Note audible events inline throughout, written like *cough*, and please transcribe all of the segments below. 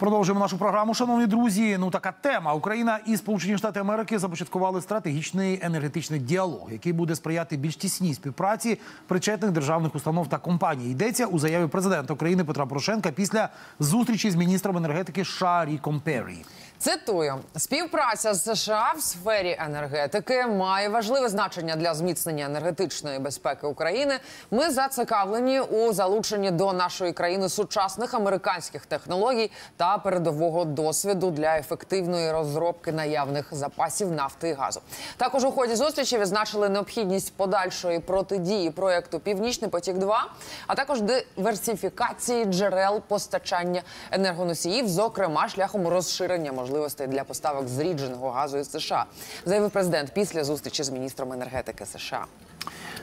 Продовжуємо нашу програму, шановні друзі. Ну така тема. Україна і Сполучені Штати Америки започаткували стратегічний енергетичний діалог, який буде сприяти більш тісній співпраці причетних державних установ та компаній. Йдеться у заяві президента України Петра Порошенка після зустрічі з міністром енергетики США Ріком Перрі. Цитую: співпраця з США в сфері енергетики має важливе значення для зміцнення енергетичної безпеки України. Ми зацікавлені у залученні до нашої країни сучасних американських технологій та передового досвіду для ефективної розробки наявних запасів нафти і газу. Також у ході зустрічі відзначили необхідність подальшої протидії проекту Північний потік 2 а також диверсифікації джерел постачання енергоносіїв, зокрема шляхом розширення можливостей для поставок зрідженого газу із США, заявив президент після зустрічі з міністром енергетики США.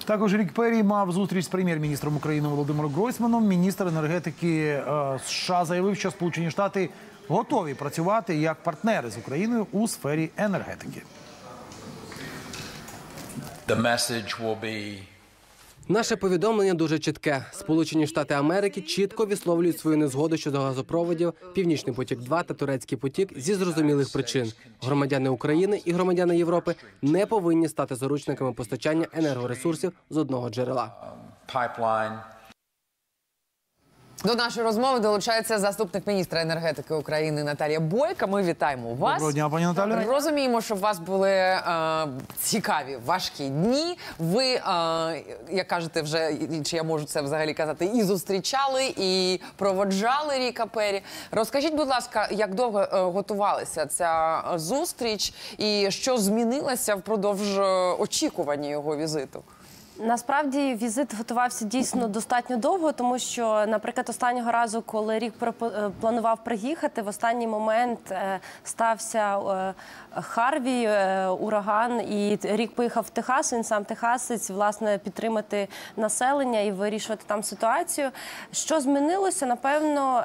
Також Рік Перрі мав зустріч з прем'єр-міністром України Володимиром Гройсманом. Міністр енергетики е, США заявив, що Сполучені Штати готові працювати як партнери з Україною у сфері енергетики. The message will be Наше повідомлення дуже чітке. Сполучені Штати Америки чітко висловлюють свою незгоду щодо газопроводів Північний потік 2 та Турецький потік зі зрозумілих причин. Громадяни України і громадяни Європи не повинні стати заручниками постачання енергоресурсів з одного джерела. До нашої розмови долучається заступник міністра енергетики України Наталія Бойка. Ми вітаємо вас. Доброго дня, пані Наталя. Розуміємо, що у вас були е, цікаві важкі дні. Ви, е, як кажете, вже чи я можу це взагалі казати, і зустрічали, і проводжали Ріка Пері. Розкажіть, будь ласка, як довго е, готувалася ця зустріч, і що змінилося впродовж е, очікування його візиту? Насправді візит готувався дійсно достатньо довго, тому що, наприклад, останнього разу, коли рік е, планував приїхати, в останній момент е, стався е, Харві, ураган, і рік поїхав в Техас. Він сам техасець, власне, підтримати населення і вирішувати там ситуацію. Що змінилося? Напевно.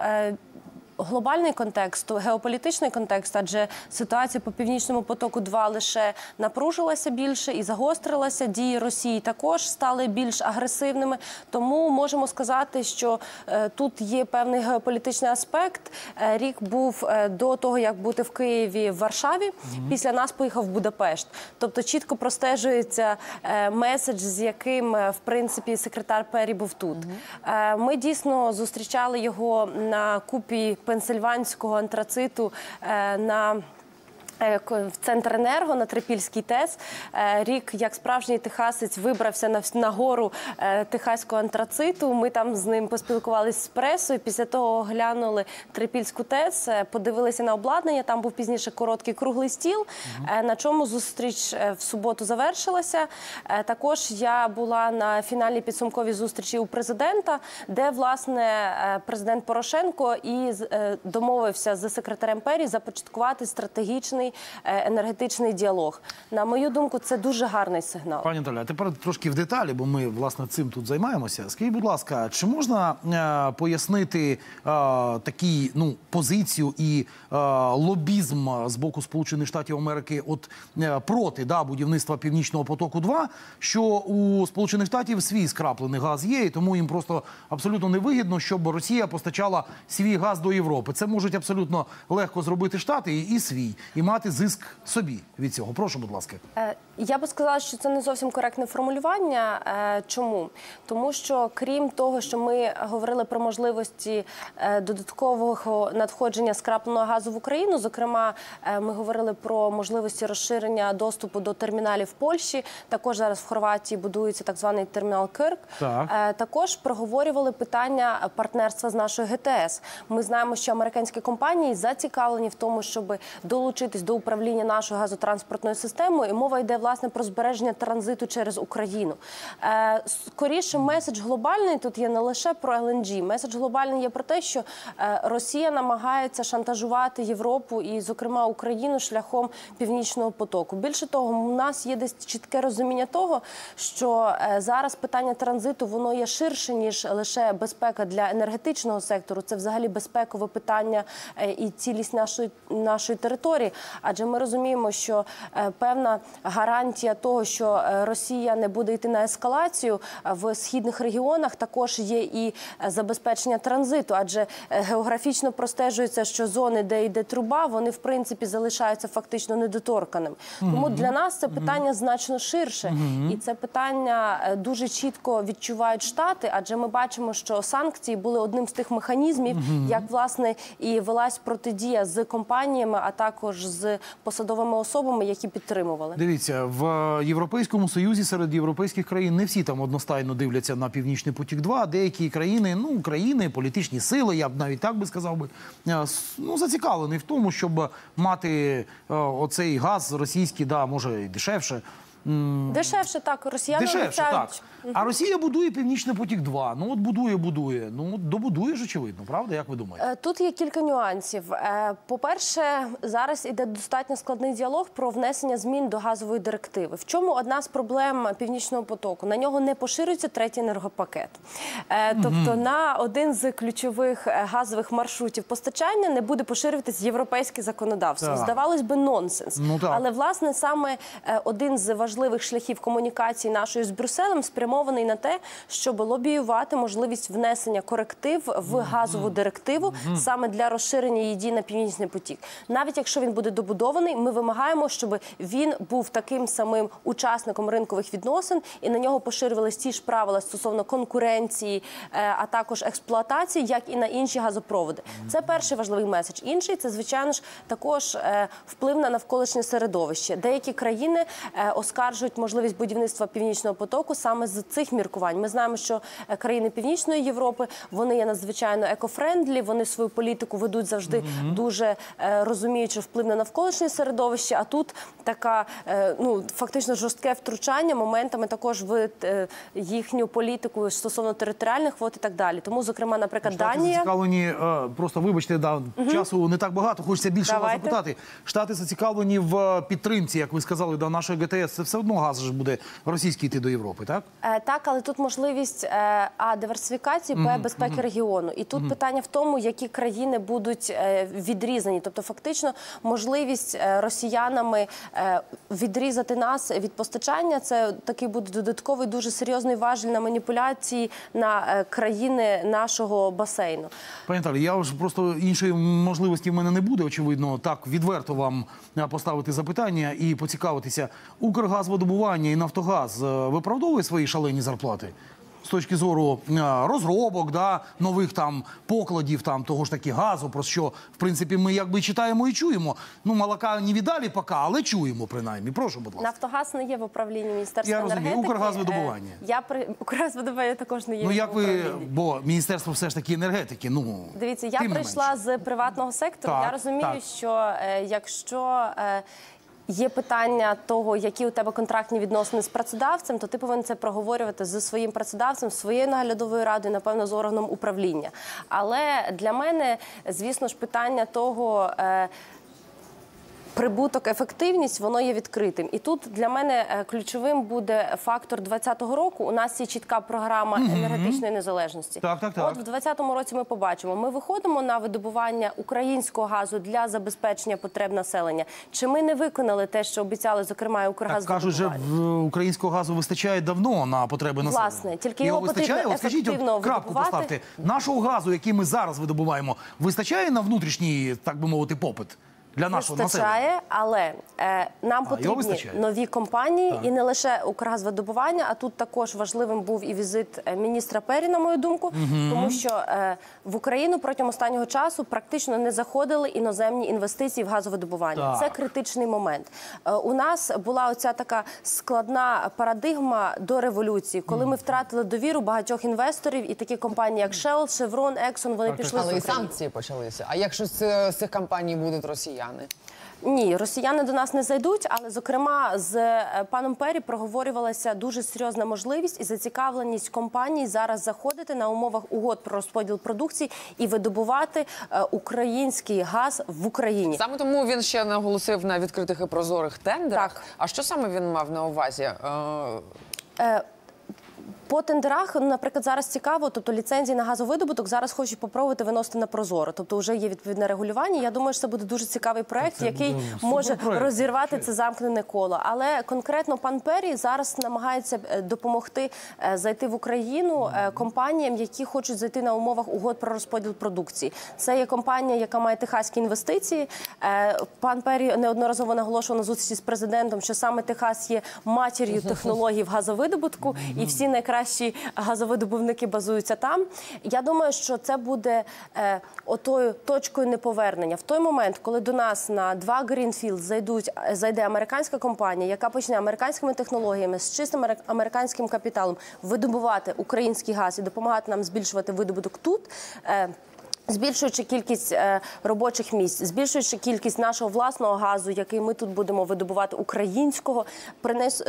Глобальний контекст, геополітичний контекст, адже ситуація по північному потоку 2 лише напружилася більше і загострилася. Дії Росії також стали більш агресивними. Тому можемо сказати, що е, тут є певний геополітичний аспект. Е, рік був е, до того, як бути в Києві в Варшаві. Після нас поїхав в Будапешт. Тобто чітко простежується меседж, з яким в принципі секретар Пері був тут. Ми дійсно зустрічали його на купі пенсильванського антрациту е, на в центр енерго на Трипільський ТЕС. Е, Рік, як справжній техасець, вибрався на, на гору е, техаського антрациту. Ми там з ним поспілкувалися з пресою. Після того оглянули Трипільську ТЕС, е, подивилися на обладнання. Там був пізніше короткий круглий стіл, е, на чому зустріч е, в суботу завершилася. Е, Також я була на фінальній підсумковій зустрічі у президента, де власне е, президент Порошенко і е, домовився з секретарем Пері започаткувати стратегічний е, енергетичний діалог. На мою думку, це дуже гарний сигнал. Пані Наталя, тепер трошки в деталі, бо ми власне цим тут займаємося. Скажіть, будь ласка, чи можна е, пояснити е, такі ну позицію і е, лобізм з боку Сполучених Штатів Америки, от е, проти да, будівництва Північного потоку 2 що у Сполучених Штатів свій скраплений газ є, і тому їм просто абсолютно невигідно, щоб Росія постачала свій газ до Європи. Це можуть абсолютно легко зробити Штати і, і свій, і мати зиск собі від цього. Прошу, будь ласка. Я би сказала, що це не зовсім коректне формулювання. Е, Чому? Тому що крім того, що ми говорили про можливості е, додаткового надходження скрапленого газу в Україну, зокрема, е, ми говорили про можливості розширення доступу до терміналів в Польщі. Також зараз в Хорватії будується так званий термінал Кирк. Так. Також проговорювали питання партнерства з нашою ГТС. Ми знаємо, що американські компанії зацікавлені в тому, щоб долучитись до управління нашою газотранспортною системою. І мова йде власне про збереження транзиту через Україну. Е, Скоріше, меседж глобальний тут є не лише про ЛНГ. Меседж глобальний є про те, що е, Росія намагається шантажувати Європу і, зокрема, Україну шляхом північного потоку. Більше того, у нас є десь чітке розуміння того, що е, зараз питання транзиту воно є ширше ніж лише безпека для енергетичного сектору. Це взагалі безпекове питання і цілість нашої нашої території. Адже ми розуміємо, що певна гарантія гарантія того, що е, Росія не буде йти на ескалацію е, в східних регіонах. Також є і е, забезпечення транзиту, адже географічно простежується, що зони, де йде труба, вони в принципі залишаються фактично недоторканим. Тому для нас це питання значно ширше, і це питання дуже чітко відчувають штати, адже ми бачимо, що санкції були одним з тих механізмів, як власне і велась протидія з компаніями, а також з посадовими особами, які підтримували. Дивіться, в Європейському Союзі серед європейських країн не всі там одностайно дивляться на Північний потік 2 Деякі країни, ну країни, політичні сили, я б навіть так би сказав би, е, ну зацікавлені в тому, щоб мати е, оцей газ російський, да, може і дешевше. Дешевше так росіяни Дешевше, обіцяють. так. А Росія будує Північний потік 2 Ну от будує, будує. Ну от добудує ж очевидно, правда? Як ви думаєте? Е, Тут є кілька нюансів. Е, По-перше, зараз іде достатньо складний діалог про внесення змін до газової директиви. В чому одна з проблем північного потоку? На нього не поширюється третій енергопакет. Е, Тобто на один з ключових газових маршрутів постачання не буде поширюватись європейське законодавство. Так. Здавалось би, нонсенс. Ну. Але власне саме один з важливих шляхів комунікації нашої з Брюсселем спрямований на те, щоб лобіювати можливість внесення коректив в газову директиву саме для розширення її дій на північний потік. Навіть якщо він буде добудований, ми вимагаємо, щоб він був таким самим учасником ринкових відносин і на нього поширювалися ті ж правила стосовно конкуренції, е, а також експлуатації, як і на інші газопроводи. Це перший важливий меседж. Інший це звичайно ж також е, вплив на навколишнє середовище. Деякі країни е, оскаржують можливість будівництва північного потоку саме з цих міркувань. Ми знаємо, що е, країни Північної Європи вони є надзвичайно екофрендлі. Вони свою політику ведуть завжди дуже е, розуміючи вплив на навколишнє середовище. А тут така е, ну фактично жорстке втручання моментами також в е, їхню політику стосовно територіальних вод і так далі. Тому, зокрема, наприклад, Штати Данія. зацікавлені, просто вибачте, да, часу не так багато, хочеться більше вас запитати. Штати зацікавлені в підтримці, як ви сказали, до нашої ГТС. Це все одно газ ж буде російський йти до Європи, так? Е, Так, але тут можливість е, а диверсифікації, б безпеки регіону. І тут питання в тому, які країни будуть е, відрізані. Тобто, фактично, можливість е, росіянами е, відрізати нас від постачання. Це такий буде додатковий дуже серйозний важіль на маніпуляції на країни нашого басейну. Пані Наталі, я ж просто іншої можливості в мене не буде. Очевидно, так відверто вам поставити запитання і поцікавитися. Укргазводобування і Нафтогаз е, виправдовує свої шалені зарплати з точки зору е, розробок, да, нових там покладів, там того ж таки газу, про що в принципі ми якби читаємо і чуємо. Ну, молока не віддалі поки, але чуємо принаймні. Прошу, будь ласка. Нафтогаз не є в управлінні міністерства Я розумію. енергетики. Укргазвидобування. Е, Я при Укргазвидобування також не є. Ну як ви, бо міністерство все ж таки енергетики. Ну Дивіться, я прийшла менше. з приватного сектору. Так, я розумію, так. що е, якщо е, є питання того, які у тебе контрактні відносини з працедавцем, то ти повинен це проговорювати зі своїм працедавцем, своєю наглядовою радою, напевно, з органом управління. Але для мене, звісно ж, питання того. Е, Прибуток, ефективність, воно є відкритим. І тут для мене е, ключовим буде фактор 2020 року. У нас є чітка програма енергетичної незалежності. Так, так, так. От в 2020 році ми побачимо. Ми виходимо на видобування українського газу для забезпечення потреб населення. Чи ми не виконали те, що обіцяли, зокрема, і Так кажуть, що українського газу вистачає давно на потреби населення. Власне, тільки його потрібно вистачає. От скажіть, от крапку видобувати. поставте. Нашого газу, який ми зараз видобуваємо, вистачає на внутрішній, так би мовити, попит для нашого населення? Але е, нам потрібні нові компанії і не лише Укргазвидобування, а тут також важливим був і візит е, міністра Пері, на мою думку, тому що е, в Україну протягом останнього часу практично не заходили іноземні інвестиції в газовидобування. Так. Це критичний момент. Е, у нас була оця така складна парадигма до революції, коли ми втратили довіру багатьох інвесторів, і такі компанії, як Shell, Chevron, Exxon, вони пішли з Але і санкції почалися. А якщо з, з цих компаній будуть росіяни? Ні, росіяни до нас не зайдуть, але зокрема з е, паном Пері проговорювалася дуже серйозна можливість і зацікавленість компаній зараз заходити на умовах угод про розподіл продукції і видобувати е, український газ в Україні. Саме тому він ще наголосив на відкритих і прозорих тендерах. Так. А що саме він мав на увазі? Е, Е, По тендерах, наприклад, зараз цікаво, тобто ліцензії на газовидобуток зараз хочуть попробувати виносити на прозоро. Тобто вже є відповідне регулювання. Я думаю, що це буде дуже цікавий проект, це який може розірвати це замкнене коло. Але конкретно пан Пері зараз намагається е, допомогти е, зайти в Україну е, компаніям, які хочуть зайти на умовах угод про розподіл продукції. Це є компанія, яка має техаські інвестиції. Пан Пері неодноразово наголошував на зустрічі з президентом, що саме Техас є матір'ю *laughs* технологій в газовидобутку, і всі найкращі газовидобувники базуються там. Я думаю, що це буде е, отою точкою неповернення. В той момент, коли до нас на два Greenfield зайдуть, е, зайде американська компанія, яка почне американськими технологіями з чистим американським капіталом видобувати український газ і допомагати нам збільшувати видобуток тут. е, Збільшуючи кількість е, робочих місць, збільшуючи кількість нашого власного газу, який ми тут будемо видобувати українського, принес.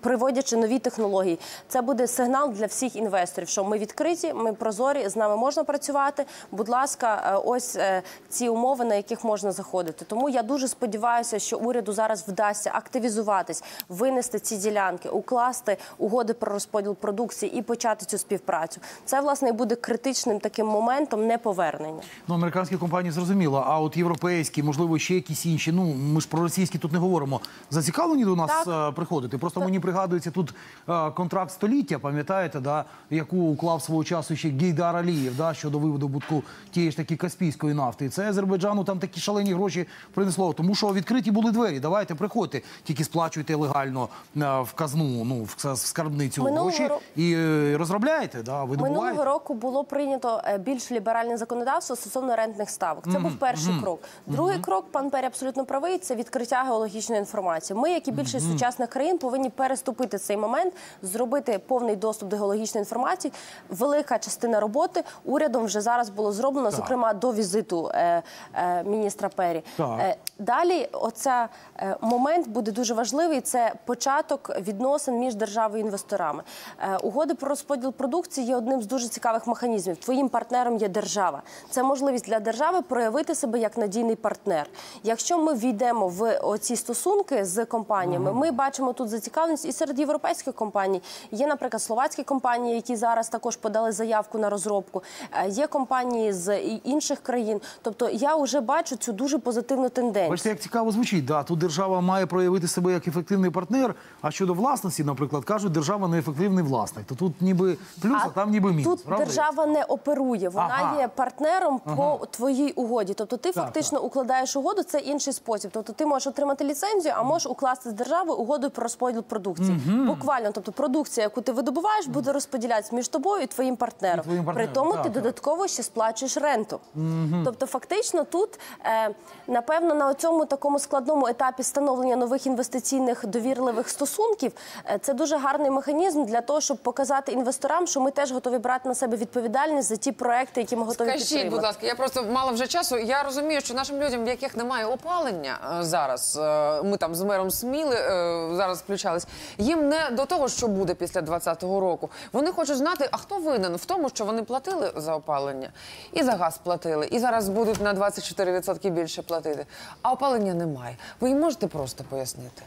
Приводячи нові технології, це буде сигнал для всіх інвесторів, що ми відкриті, ми прозорі, з нами можна працювати. Будь ласка, е, ось е, ці умови, на яких можна заходити. Тому я дуже сподіваюся, що уряду зараз вдасться активізуватись, винести ці ділянки, укласти угоди про розподіл продукції і почати цю співпрацю. Це власне і буде критичним таким моментом неповернення. Ну, американські компанії зрозуміло, а от європейські, можливо, ще якісь інші. Ну, ми ж про російські тут не говоримо. Зацікавлені до нас Так. е, приходити. Просто мені пригадується тут е, контракт століття, пам'ятаєте, да, яку уклав свого часу ще Гейдар Алієв да, щодо видобутку тієї ж таки каспійської нафти. І це Азербайджану там такі шалені гроші принесло. Тому що відкриті були двері. Давайте приходьте, тільки сплачуйте легально е, в казну, ну в в скарбницю Минулого гроші ро- і е, розробляєте, да, видобуваєте. Минулого року було прийнято більш ліберальне законодавство стосовно рентних ставок. Це був перший крок. Другий крок, пан Пері абсолютно правий. Це відкриття геологічної інформації. Ми, як і більшість сучасних країн, повинні переступити цей момент, зробити повний доступ до геологічної інформації. Велика частина роботи урядом вже зараз було зроблено, зокрема до візиту е, е, міністра Пері. Так. Е, Далі, оця е, момент буде дуже важливий. Це початок відносин між державою і інвесторами. Е, Угоди про розподіл продукції є одним з дуже цікавих механізмів. Твоїм партнером є держава. Це можливість для держави проявити себе як надійний партнер. Якщо ми війдемо в оці стосунки з компаніями, ми бачимо тут зацікавленість і серед європейських компаній. Є, наприклад, словацькі компанії, які зараз також подали заявку на розробку. Е, Є компанії з інших країн. Тобто я вже бачу цю дуже позитивну тенденцію. Бачите, як цікаво звучить. Да, тут держава має проявити себе як ефективний партнер. А щодо власності, наприклад, кажуть, держава не ефективний власник. То тут ніби плюс, а, там ніби мінус. Тут правда? держава не оперує, вона Ага. є партнером по твоїй угоді. Тобто ти фактично укладаєш угоду, це інший спосіб. Тобто ти можеш отримати ліцензію, а можеш укласти з державою угоду про розподіл продукції. Буквально, тобто продукція, яку ти видобуваєш, буде розподілятися між тобою і твоїм партнером. І твоїм При тому так, ти так. додатково ще сплачуєш ренту. Тобто, фактично, тут е, напевно на цьому такому складному етапі становлення нових інвестиційних довірливих стосунків е, це дуже гарний механізм для того, щоб показати інвесторам, що ми теж готові брати на себе відповідальність за ті проекти, які ми готові Скажіть, підтримати. будь ласка, я просто мало вже часу. Я розумію, що нашим людям, в яких немає опалення е, зараз, е, ми там з мером Сміли е, зараз включались. Їм не до того, що буде після 20-го року. Вони хочуть знати, а хто винен в тому, що вони платили за опалення і за газ платили, і зараз будуть на 24% більше платити. А опалення немає. Ви їм можете просто пояснити?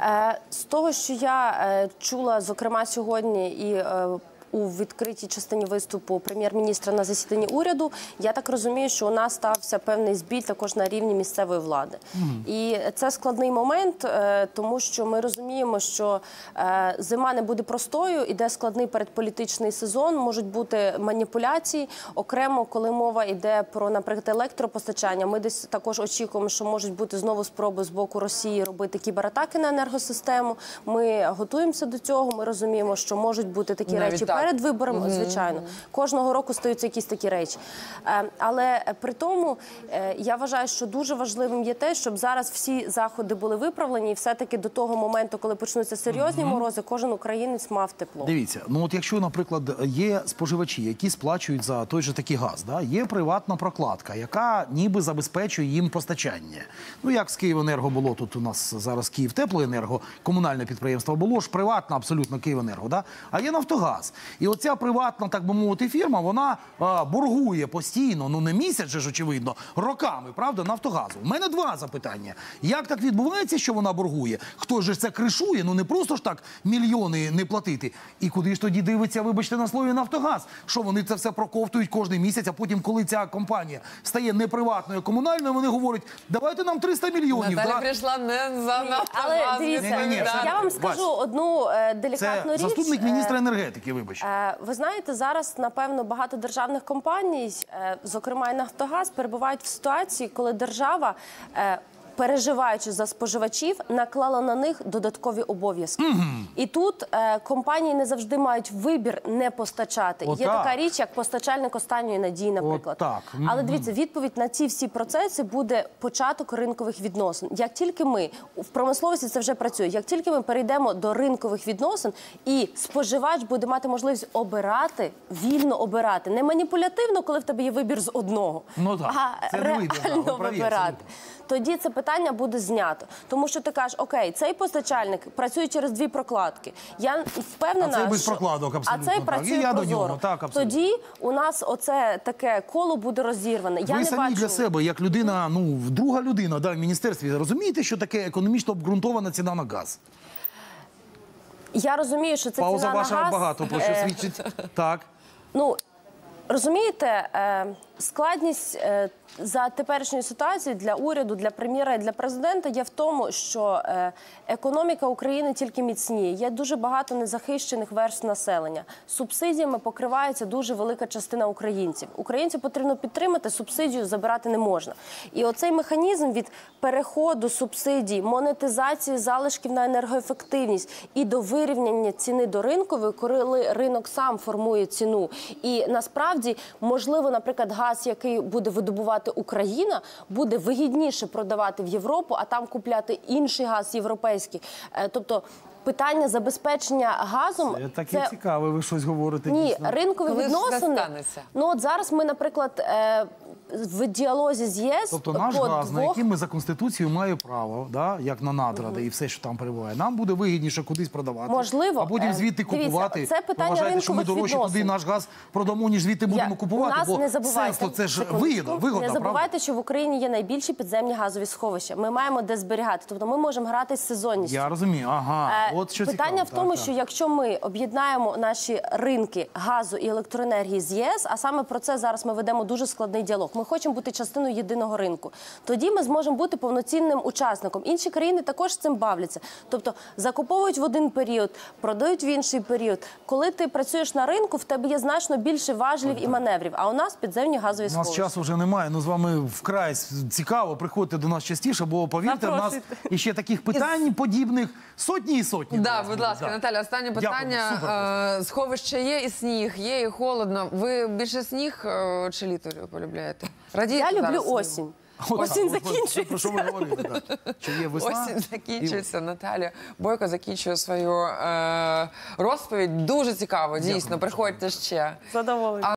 Е, З того, що я е, чула, зокрема сьогодні, і е, у відкритій частині виступу прем'єр-міністра на засіданні уряду, я так розумію, що у нас стався певний збій також на рівні місцевої влади. І це складний момент, е, тому що ми розуміємо, що е, зима не буде простою, іде складний передполітичний сезон, можуть бути маніпуляції. Окремо, коли мова йде про, наприклад, електропостачання, ми десь також очікуємо, що можуть бути знову спроби з боку Росії робити кібератаки на енергосистему. Ми готуємося до цього. Ми розуміємо, що можуть бути такі Навіть речі так. Перед виборами. Звичайно, кожного року стаються якісь такі речі. Е, Але е, при тому е, я вважаю, що дуже важливим є те, щоб зараз всі заходи були виправлені, і все-таки до того моменту, коли почнуться серйозні морози, кожен українець мав тепло. Дивіться, ну от якщо, наприклад, є споживачі, які сплачують за той же такий газ, да, є приватна прокладка, яка ніби забезпечує їм постачання. Ну як з Київенерго було тут у нас зараз Київтеплоенерго, комунальне підприємство було ж приватна абсолютно Київенерго, да? а є Нафтогаз. І оця приватна, так би мовити, фірма, вона а, боргує постійно, ну не місяць, же ж очевидно, роками, правда, Нафтогазу. У мене два запитання. Як так відбувається, що вона боргує? Хто ж це кришує? Ну не просто ж так мільйони не платити. І куди ж тоді дивиться, вибачте, на слові Нафтогаз? Що вони це все проковтують кожен місяць, а потім, коли ця компанія стає не приватною, а комунальною, вони говорять, давайте нам 300 мільйонів. Наталя да? прийшла не за Але дивіться, я вам Бач. скажу одну е, Це делікатну річ. заступник Е, міністра енергетики, вибач. Е, Ви знаєте, зараз напевно багато державних компаній, е, зокрема і Нафтогаз, перебувають в ситуації, коли держава. е, Переживаючи за споживачів, наклала на них додаткові обов'язки, і тут е, компанії не завжди мають вибір не постачати. Є Отак. така річ, як постачальник останньої надії, наприклад. Отак. Але дивіться, відповідь на ці всі процеси буде початок ринкових відносин. Як тільки ми в промисловості це вже працює, як тільки ми перейдемо до ринкових відносин, і споживач буде мати можливість обирати, вільно обирати, не маніпулятивно, коли в тебе є вибір з одного, Ну так, а це реально праві, вибирати. абсолютно. Тоді це питання буде знято, тому що ти кажеш, окей, цей постачальник працює через дві прокладки. Я впевнена, А цей без що... прокладок, абсолютно А цей працює я до нього, так, абсолютно. Тоді у нас оце таке коло буде розірване. Я Ви не самі бачу для себе, як людина, ну друга людина, да, в міністерстві, розумієте, що таке економічно обґрунтована ціна на газ? Я розумію, що це Пауза ціна ваша на газ. багато про що Е, свідчить. Так. Ну розумієте, е, складність е, за теперішньою ситуацією для уряду, для прем'єра і для президента є в тому, що е, економіка України тільки міцніє. Є дуже багато незахищених верств населення. Субсидіями покривається дуже велика частина українців. Українців потрібно підтримати, субсидію забирати не можна. І оцей механізм від переходу субсидій, монетизації залишків на енергоефективність і до вирівняння ціни до ринкової, коли ринок сам формує ціну. І насправді, можливо, наприклад, газ, який буде видобувати Україна, буде вигідніше продавати в Європу, а там купляти інший газ європейський. Е, Тобто. Питання забезпечення газом Це таке цікаве, ви щось говорите. ні, дійсно. ринкові Коли відносини. Ну от зараз ми, наприклад, е, в діалозі з ЄС Тобто наш газ, на який ми за конституцією має право, да, як на надра, де і все, що там перебуває, нам буде вигідніше кудись продавати. Можливо. а потім Е, звідти дивіться, купувати. це питання Ви вважаєте, що ми дорожче туди наш газ продамо, ніж звідти будемо Я- купувати. У нас бо не забувайте, сенс, це ж вигода, вигода, не правда? забувайте, що в Україні є найбільші підземні газові сховища. Ми маємо де зберігати. Тобто ми можемо грати з сезонністю. Я розумію, ага. От що Питання цікаво. в тому, Так, що так. якщо ми об'єднаємо наші ринки газу і електроенергії з ЄС, а саме про це зараз ми ведемо дуже складний діалог. Ми хочемо бути частиною єдиного ринку. Тоді ми зможемо бути повноцінним учасником. Інші країни також з цим бавляться. Тобто закуповують в один період, продають в інший період. Коли ти працюєш на ринку, в тебе є значно більше важлів і маневрів. А у нас підземні газові У нас часу вже немає. Ну з вами вкрай цікаво. Приходьте до нас частіше, бо повірте, в нас іще таких питань подібних сотні і сотні. До Да, будь ласка, Да. Наталя, останнє питання. супер. Е, Сховище є і сніг, є і холодно. Ви більше сніг е, чи літо полюбляєте? Радієте Я люблю зараз снігу? осінь. От Осінь так, от, закінчується. Про що ви говорите? так. Що є весна? Осінь закінчується. Наталя Бойко закінчує свою е, розповідь. Дуже цікаво, дійсно. Приходьте ще. Задоволення.